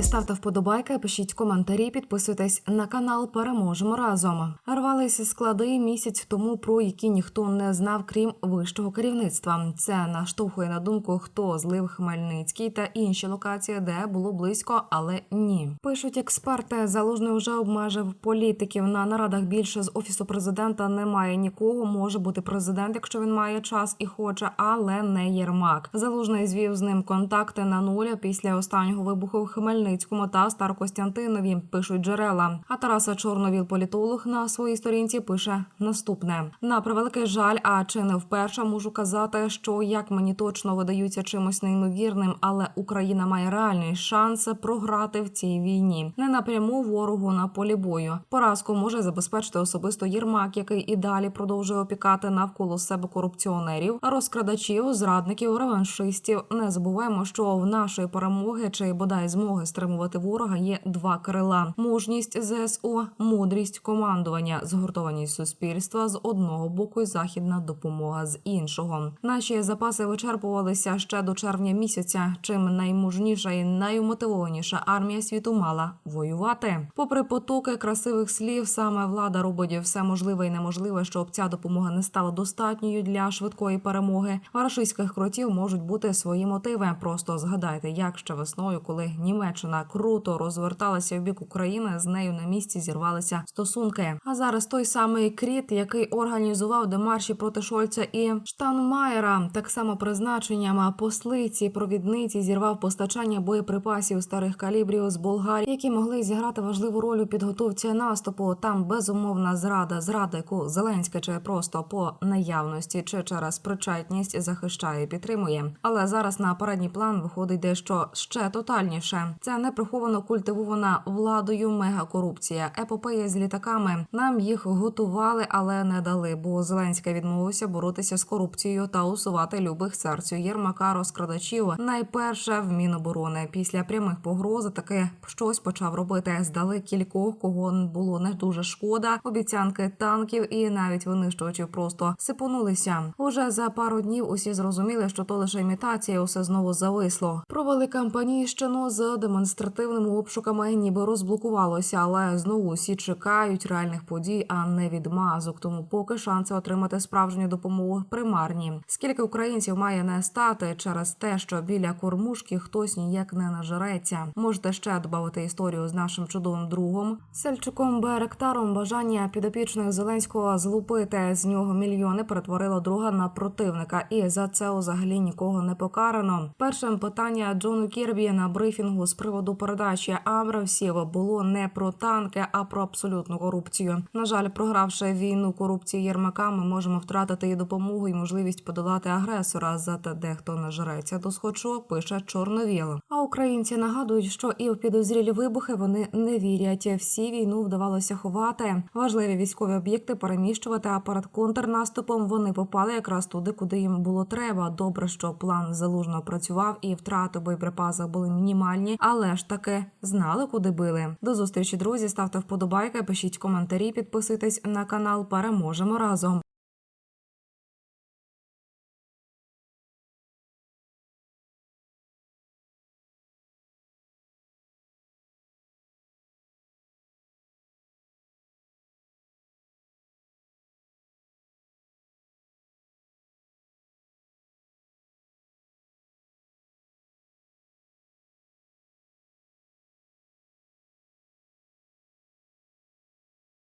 Друзі, ставте вподобайки, пишіть коментарі, підписуйтесь на канал. Переможемо разом. Рвалися склади місяць тому, про які ніхто не знав, крім вищого керівництва. Це наштовхує на думку, хто злив Хмельницький та інші локації, де було близько, але ні. Пишуть експерти. Залужний вже обмежив політиків на нарадах. Більше з офісу президента немає нікого. Може бути президент, якщо він має час і хоче, але не Єрмак. Залужний звів з ним контакти на нуля після останнього вибуху в Хмельницькому та Старокостянтинові. Пишуть джерела. А Тараса Чорновіл, політолог, на своїй сторінці пише наступне: на превеликий жаль, а чи не вперше можу казати, що як мені точно видаються чимось неймовірним, але Україна має реальний шанс програти в цій війні. Не напряму ворогу на полі бою. Поразку може забезпечити особисто Єрмак, який і далі продовжує опікати навколо себе корупціонерів, розкрадачів, зрадників, реваншистів. Не забуваємо, що в нашої перемоги чи бодай змоги стримувати ворога є два крила: мужність ЗСУ, мудрість командування, згуртованість суспільства з одного боку і західна допомога з іншого. Наші запаси вичерпувалися ще до червня місяця. Чим наймужніша і наймотивованіша армія світу мала воювати. Попри потоки красивих слів, саме влада робить все можливе і неможливе, щоб ця допомога не стала достатньою для швидкої перемоги. Рашистських кротів можуть бути свої мотиви. Просто згадайте, як ще весною, коли Німеччина круто розверталася в бік України, з нею на місці зірвалися стосунки. А зараз той самий кріт, який організував демарші проти Шольца і Штанмаєра, так само призначенням послиці, провідниці зірвав постачання боєприпасів старих калібрів з Болгарії, які могли зіграти важливу роль у підготовці наступу. Там безумовна зрада, зрада, яку Зеленська чи просто по наявності чи через причетність захищає і підтримує. Але зараз на передній план виходить дещо ще тотальніше. Це неприховано культивована владою мегакорупція. Епопея з літаками. Нам їх готували, але не дали. Бо Зеленська відмовився боротися з корупцією та усувати любих серцю Єрмака розкрадачів. Найперше в Міноборони після прямих погроз таки щось почав робити. Здали кількох, кого було не дуже шкода. Обіцянки танків і навіть винищувачів просто сипонулися. Уже за пару днів усі зрозуміли, що то лише імітація, усе знову зависло. Провели кампанійщину з демонстративними обшуками, ніби розблокувалося, але знову усі чекають реальних подій, а не відмазок. Тому поки шанси отримати справжню допомогу примарні. Скільки українців має не стати через те, що біля кормушки хтось ніяк не нажереться. Можете ще додати історію з нашим чудовим другом Сельчуком Беректаром. Бажання підопічних Зеленського злупити з нього мільйони перетворило друга на противника, і за це взагалі нікого не покарано. Першим питання Джону Кірбі на брифінгу з приводу передачі Абрамсів було не про танки, а про абсолютну корупцію. На жаль, програвши війну корупції Єрмака, ми можемо втратити і допомогу, і можливість подолати агресора. Зате дехто нажереться до схочу, пише Чорновіл. А українці нагадують, що і в підозрілі вибухи вони не вірять. Всі війну вдавалося ховати. Важливі військові об'єкти переміщувати. А перед контрнаступом вони попали якраз туди, куди їм було треба. Добре, що план залужно працював і втрати в боєприпасах були мінімальні, але ж таки знали, куди били. До зустрічі, друзі. Ставте вподобайки, пишіть коментарі, підписуйтесь на канал. Переможемо разом.